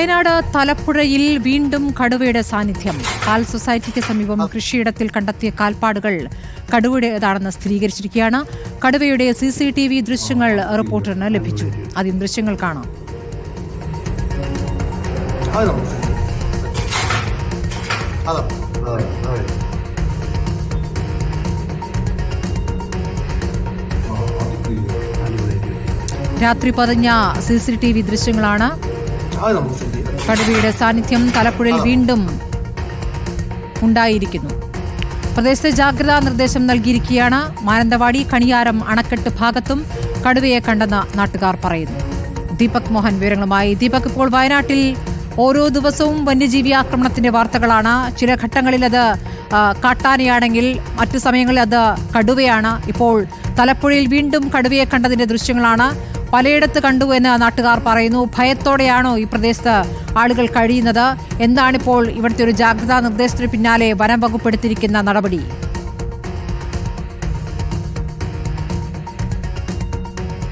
വയനാട് തലപ്പുഴയിൽ വീണ്ടും കടുവയുടെ സാന്നിധ്യം. കാൽ സൊസൈറ്റിക്ക് സമീപം കൃഷിയിടത്തിൽ കണ്ടെത്തിയ കാൽപ്പാടുകൾ കടുവയുടേതാണെന്ന് സ്ഥിരീകരിച്ചിരിക്കുകയാണ്. കടുവയുടെ സി സി ടി വി ദൃശ്യങ്ങൾ റിപ്പോർട്ടറിന് ലഭിച്ചു. ആദ്യം ദൃശ്യങ്ങൾ കാണാം. രാത്രി പതിഞ്ഞ സി സി ടി വി ദൃശ്യങ്ങളാണ്. കടുവയുടെ സാന്നിധ്യം തലപ്പുഴയിൽ വീണ്ടും ഉണ്ടായിരിക്കുന്നു. പ്രദേശത്ത് ജാഗ്രതാ നിർദ്ദേശം നൽകിയിരിക്കുകയാണ്. മാനന്തവാടി കണിയാരം അണക്കെട്ട് ഭാഗത്തും കടുവയെ കണ്ടെന്ന് നാട്ടുകാർ പറയുന്നു. ദീപക് മോഹൻ വിവരങ്ങളുമായി. ദീപക് ഇപ്പോൾ വയനാട്ടിൽ ഓരോ ദിവസവും വന്യജീവി ആക്രമണത്തിന്റെ വാർത്തകളാണ്. ചില ഘട്ടങ്ങളിൽ അത് കാട്ടാനയാണെങ്കിൽ മറ്റു സമയങ്ങളിൽ അത് കടുവയാണ്. ഇപ്പോൾ തലപ്പുഴയിൽ വീണ്ടും കടുവയെ കണ്ടതിന്റെ ദൃശ്യങ്ങളാണ്. പലയിടത്ത് കണ്ടു എന്ന് നാട്ടുകാർ പറയുന്നു. ഭയത്തോടെയാണോ ഈ പ്രദേശത്ത് ആളുകൾ കഴിയുന്നത്? എന്താണിപ്പോൾ ഇവിടുത്തെ ഒരു ജാഗ്രതാ നിർദ്ദേശത്തിന് പിന്നാലെ വനം വകുപ്പ് എടുത്തിരിക്കുന്ന നടപടി?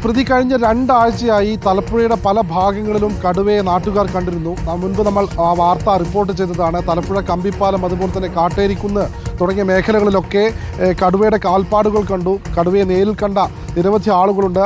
പ്രതി കഴിഞ്ഞ രണ്ടാഴ്ചയായി തലപ്പുഴയുടെ പല ഭാഗങ്ങളിലും കടുവയെ നാട്ടുകാർ കണ്ടിരുന്നു. മുൻപ് നമ്മൾ ആ വാർത്ത റിപ്പോർട്ട് ചെയ്തതാണ്. തലപ്പുഴ കമ്പിപ്പാലം അതുപോലെ തന്നെ കാട്ടേരിക്കുന്ന് തുടങ്ങിയ മേഖലകളിലൊക്കെ കടുവയുടെ കാൽപ്പാടുകൾ കണ്ടു. കടുവയെ നേരിൽ കണ്ട നിരവധി ആളുകളുണ്ട്.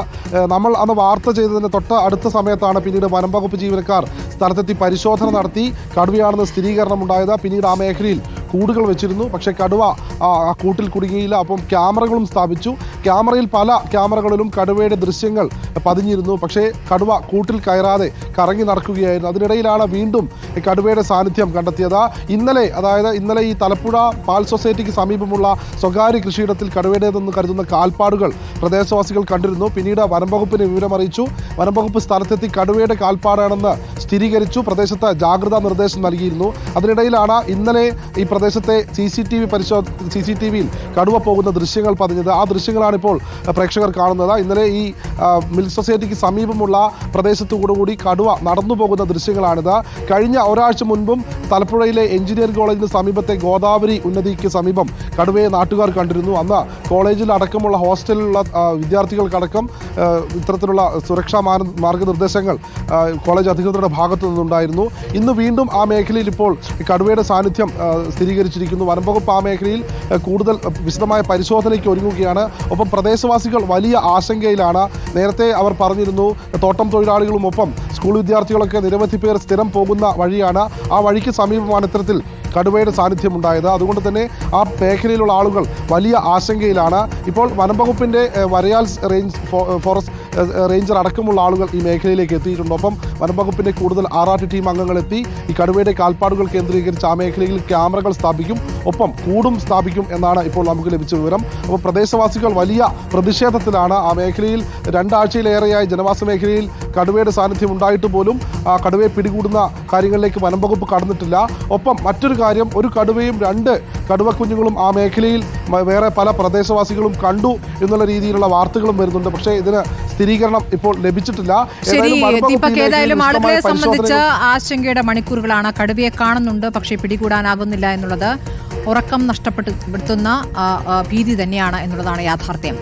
നമ്മൾ അന്ന് വാർത്ത ചെയ്തതിന് തൊട്ട് അടുത്ത സമയത്താണ് പിന്നീട് വനം വകുപ്പ് ജീവനക്കാർ സ്ഥലത്തെത്തി പരിശോധന നടത്തി കടുവയാണെന്ന് സ്ഥിരീകരണം ഉണ്ടായത് പിന്നീട് ആ മേഖലയിൽ കൂടുകൾ വെച്ചിരുന്നു. പക്ഷേ കടുവ ആ കൂട്ടിൽ കുടുങ്ങിയില്ല. അപ്പം ക്യാമറകളും സ്ഥാപിച്ചു. ക്യാമറയിൽ പല ക്യാമറകളിലും കടുവയുടെ ദൃശ്യങ്ങൾ പതിഞ്ഞിരുന്നു. പക്ഷേ കടുവ കൂട്ടിൽ കയറാതെ കറങ്ങി നടക്കുകയായിരുന്നു. അതിനിടയിലാണ് വീണ്ടും കടുവയുടെ സാന്നിധ്യം കണ്ടെത്തിയത്. ഇന്നലെ അതായത് ഇന്നലെ ഈ തലപ്പുഴ പാൽ സൊസൈറ്റിക്ക് സമീപമുള്ള സ്വകാര്യ കൃഷിയിടത്തിൽ കടുവയുടേതെന്ന് കരുതുന്ന കാൽപ്പാടുകൾ പ്രദേശവാസികൾ കണ്ടിരുന്നു. പിന്നീട് വനംവകുപ്പിന് വിവരമറിയിച്ചു. വനംവകുപ്പ് സ്ഥലത്തെത്തി കടുവയുടെ കാൽപ്പാടാണെന്ന് സ്ഥിരീകരിച്ചു. പ്രദേശത്ത് ജാഗ്രതാ നിർദ്ദേശം നൽകിയിരുന്നു. അതിനിടയിലാണ് ഇന്നലെ ഈ പ്രദേശത്തെ സി സി ടി വി പരിശോധന സി സി ടി വിയിൽ കടുവ പോകുന്ന ദൃശ്യങ്ങൾ പതിഞ്ഞത്. ആ ദൃശ്യങ്ങളാണ് ഇപ്പോൾ പ്രേക്ഷകർ കാണുന്നത്. ഇന്നലെ ഈ മിൽ സൊസൈറ്റിക്ക് സമീപമുള്ള പ്രദേശത്തുകൂടി കടുവ നടന്നു പോകുന്ന ദൃശ്യങ്ങളാണിത്. കഴിഞ്ഞ ഒരാഴ്ച മുൻപും തലപ്പുഴയിലെ എഞ്ചിനീയറിംഗ് കോളേജിന് സമീപത്തെ ഗോദാവരി ഉന്നതിക്ക് സമീപം കടുവയെ നാട്ടുകാർ കണ്ടിരുന്നു. അന്ന് കോളേജിൽ അടക്കമുള്ള ഹോസ്റ്റലിലുള്ള വിദ്യാർത്ഥികൾക്കടക്കം ഇത്തരത്തിലുള്ള സുരക്ഷാ മാർഗനിർദ്ദേശങ്ങൾ കോളേജ് അധികൃതരുടെ ഭാഗത്തു നിന്നുണ്ടായിരുന്നു. ഇന്ന് വീണ്ടും ആ മേഖലയിൽ ഇപ്പോൾ കടുവയുടെ സാന്നിധ്യം സ്ഥിരീകരിച്ചിരിക്കുന്നു. വനംവകുപ്പ് ആ മേഖലയിൽ കൂടുതൽ വിശദമായ പരിശോധനയ്ക്ക് ഒരുങ്ങുകയാണ്. ഒപ്പം പ്രദേശവാസികൾ വലിയ ആശങ്കയിലാണ്. നേരത്തെ അവർ പറഞ്ഞിരുന്നു തോട്ടം തൊഴിലാളികളുമൊപ്പം സ്കൂൾ വിദ്യാർത്ഥികളൊക്കെ നിരവധി പേർ സ്ഥിരം പോകുന്ന വഴിയാണ് ആ വഴിക്ക് സമീപമാണ് ഇത്തരത്തിൽ കടുവയുടെ സാന്നിധ്യം ഉണ്ടായത് അതുകൊണ്ട് തന്നെ ആ മേഖലയിലുള്ള ആളുകൾ വലിയ ആശങ്കയിലാണ്. ഇപ്പോൾ വനംവകുപ്പിന്റെ വരയാൽ റേഞ്ച് ഫോറസ്റ്റ് റേഞ്ചർ അടക്കമുള്ള ആളുകൾ ഈ മേഖലയിലേക്ക് എത്തിയിട്ടുണ്ട്. ഒപ്പം വനംവകുപ്പിന്റെ കൂടുതൽ ആർ ടീം അംഗങ്ങൾ എത്തി ഈ കടുവയുടെ കാൽപ്പാടുകൾ കേന്ദ്രീകരിച്ച് ആ മേഖലയിൽ ക്യാമറകൾ സ്ഥാപിക്കും. ഒപ്പം കൂടും സ്ഥാപിക്കും എന്നാണ് ഇപ്പോൾ നമുക്ക് ലഭിച്ച വിവരം. അപ്പോൾ പ്രദേശവാസികൾ വലിയ പ്രതിഷേധത്തിലാണ്. ആ മേഖലയിൽ രണ്ടാഴ്ചയിലേറെയായി ജനവാസ മേഖലയിൽ കടുവയുടെ സാന്നിധ്യം ഉണ്ടായിട്ട് പോലും ആ കടുവയെ പിടികൂടുന്ന കാര്യങ്ങളിലേക്ക് വനംവകുപ്പ് കടന്നിട്ടില്ല. ഒപ്പം മറ്റൊരു കാര്യം ഒരു കടുവയും രണ്ട് കടുവക്കുഞ്ഞുങ്ങളും ആ മേഖലയിൽ വേറെ പല പ്രദേശവാസികളും കണ്ടു എന്നുള്ള രീതിയിലുള്ള വാർത്തകളും വരുന്നുണ്ട്. പക്ഷേ ഇതിന് സ്ഥിരീകരണം ഇപ്പോൾ ലഭിച്ചിട്ടില്ല. ശരി ഏതായാലും ദീപക് ആളുകളെ സംബന്ധിച്ച് ആശങ്കയുടെ മണിക്കൂറുകളാണ് കടുവയെ കാണുന്നുണ്ട്. പക്ഷേ പിടികൂടാനാകുന്നില്ല എന്നുള്ളത് ഉറക്കം നഷ്ടപ്പെടുത്തുന്ന ഭീതി തന്നെയാണ് എന്നുള്ളതാണ് യാഥാർത്ഥ്യം.